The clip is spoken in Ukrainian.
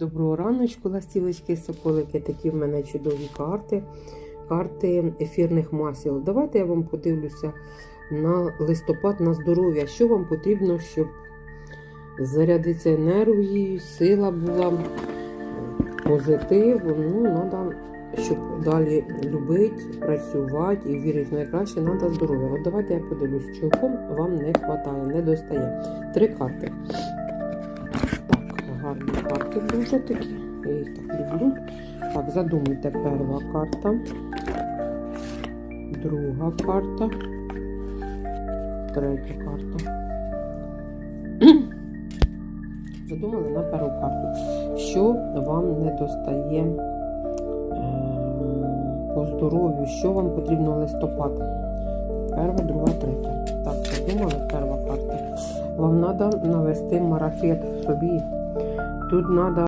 Доброго раночку, ластілочки, соколики. Такі в мене чудові карти. Карти ефірних масел. Давайте я вам подивлюся на листопад на здоров'я. Що вам потрібно, щоб зарядитися енергією, сила була, позитив. Ну, треба, щоб далі любити, працювати і вірити в найкраще, треба здоров'я. От давайте я подивлюсь, чого вам не вистачає, не достає. Три карти. Гарні карти дуже такі. Я їх так люблю. Так, задумайте перша карта, друга карта, третя карта. Задумали на першу карту. Що вам не достає е, по здоров'ю? Що вам потрібно листопад? Перша, друга, третя. Так, задумали перша карта. Вам треба навести марафет в собі. Тут треба